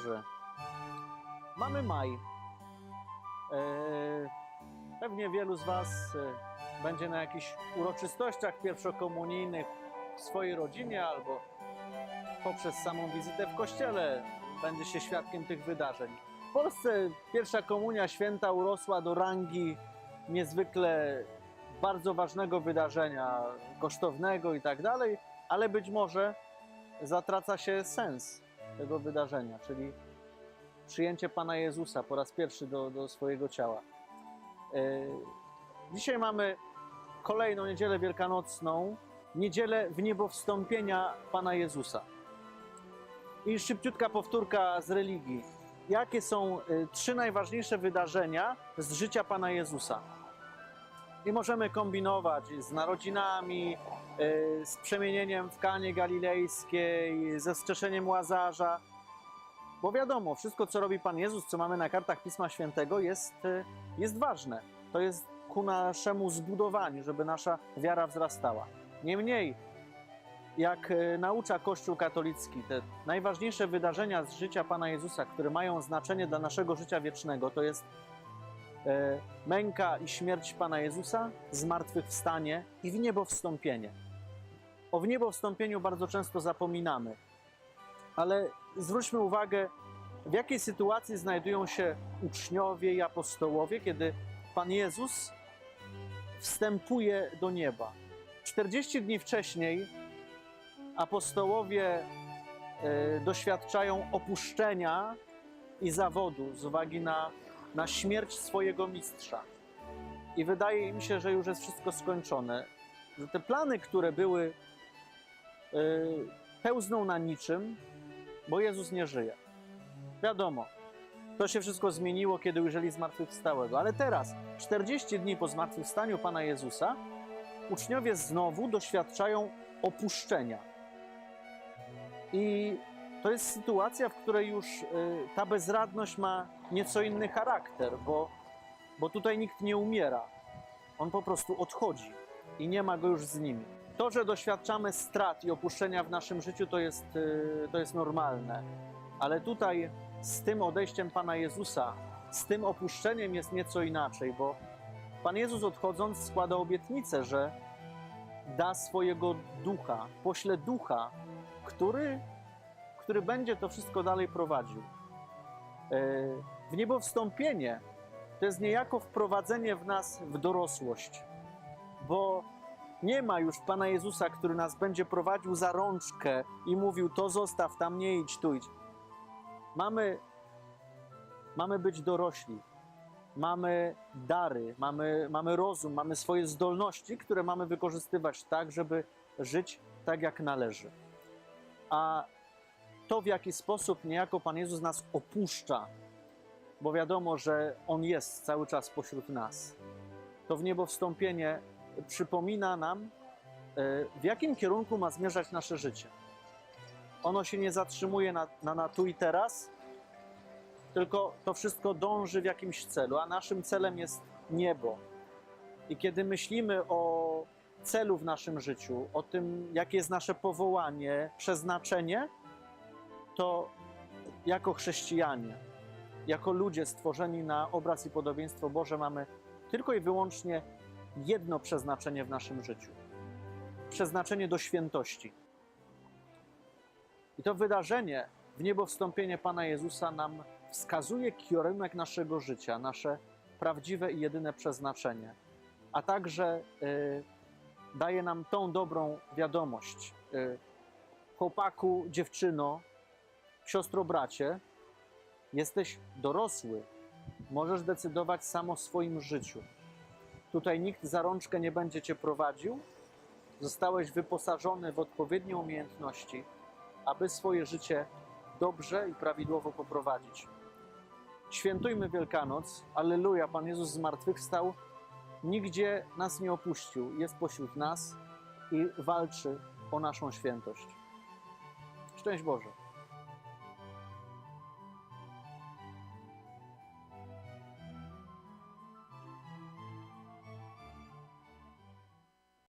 Boże, mamy maj. Eee, Pewnie wielu z Was e, będzie na jakichś uroczystościach pierwszokomunijnych w swojej rodzinie albo poprzez samą wizytę w kościele będzie się świadkiem tych wydarzeń. W Polsce pierwsza komunia święta urosła do rangi niezwykle bardzo ważnego wydarzenia, kosztownego i tak dalej, ale być może zatraca się sens tego wydarzenia, czyli przyjęcie Pana Jezusa po raz pierwszy do, do swojego ciała. E, Dzisiaj mamy kolejną niedzielę wielkanocną, niedzielę w niebo wstąpienia Pana Jezusa. I szybciutka powtórka z religii. Jakie są y, trzy najważniejsze wydarzenia z życia Pana Jezusa? I możemy kombinować z narodzinami, y, z przemienieniem w Kanie Galilejskiej, ze wskrzeszeniem Łazarza. Bo wiadomo, wszystko co robi Pan Jezus, co mamy na kartach Pisma Świętego jest, y, jest ważne. To jest ku naszemu zbudowaniu, żeby nasza wiara wzrastała. Niemniej, jak e, naucza Kościół katolicki, te najważniejsze wydarzenia z życia Pana Jezusa, które mają znaczenie dla naszego życia wiecznego, to jest e, męka i śmierć Pana Jezusa, zmartwychwstanie i w niebo wstąpienie. O w niebo wstąpieniu bardzo często zapominamy, ale zwróćmy uwagę, w jakiej sytuacji znajdują się uczniowie i apostołowie, kiedy Pan Jezus wstępuje do nieba. 40 dni wcześniej apostołowie e, doświadczają opuszczenia i zawodu z uwagi na, na śmierć swojego mistrza. I wydaje im się, że już jest wszystko skończone. Że te plany, które były, e, pełzną na niczym, bo Jezus nie żyje. Wiadomo, to się wszystko zmieniło, kiedy ujrzeli zmartwychwstałego. Ale teraz, 40 dni po zmartwychwstaniu Pana Jezusa, uczniowie znowu doświadczają opuszczenia. I to jest sytuacja, w której już y, ta bezradność ma nieco inny charakter, bo, bo tutaj nikt nie umiera. On po prostu odchodzi i nie ma go już z nimi. To, że doświadczamy strat i opuszczenia w naszym życiu, to jest, y, to jest normalne. Ale tutaj z tym odejściem Pana Jezusa, z tym opuszczeniem jest nieco inaczej, bo Pan Jezus odchodząc składa obietnicę, że da swojego ducha, pośle ducha, który, który będzie to wszystko dalej prowadził. E, W niebo wstąpienie to jest niejako wprowadzenie w nas w dorosłość, bo nie ma już Pana Jezusa, który nas będzie prowadził za rączkę i mówił: To zostaw, tam nie idź, tu idź. Mamy, mamy być dorośli, mamy dary, mamy, mamy rozum, mamy swoje zdolności, które mamy wykorzystywać tak, żeby żyć tak, jak należy. A to, w jaki sposób niejako Pan Jezus nas opuszcza, bo wiadomo, że On jest cały czas pośród nas, to w niebo wstąpienie przypomina nam, e, w jakim kierunku ma zmierzać nasze życie. Ono się nie zatrzymuje na, na, na tu i teraz, tylko to wszystko dąży w jakimś celu, a naszym celem jest niebo. I kiedy myślimy o celu w naszym życiu, o tym, jakie jest nasze powołanie, przeznaczenie, to jako chrześcijanie, jako ludzie stworzeni na obraz i podobieństwo Boże, mamy tylko i wyłącznie jedno przeznaczenie w naszym życiu przeznaczenie do świętości. I to wydarzenie w niebo wstąpienie Pana Jezusa nam wskazuje kierunek naszego życia, nasze prawdziwe i jedyne przeznaczenie, a także y, daje nam tą dobrą wiadomość. Y, chłopaku, dziewczyno, siostro, bracie, jesteś dorosły, możesz decydować sam o swoim życiu. Tutaj nikt za rączkę nie będzie cię prowadził. Zostałeś wyposażony w odpowiednie umiejętności, aby swoje życie dobrze i prawidłowo poprowadzić. Świętujmy Wielkanoc. Alleluja, Pan Jezus zmartwychwstał. Nigdzie nas nie opuścił. Jest pośród nas i walczy o naszą świętość. Szczęść Boże.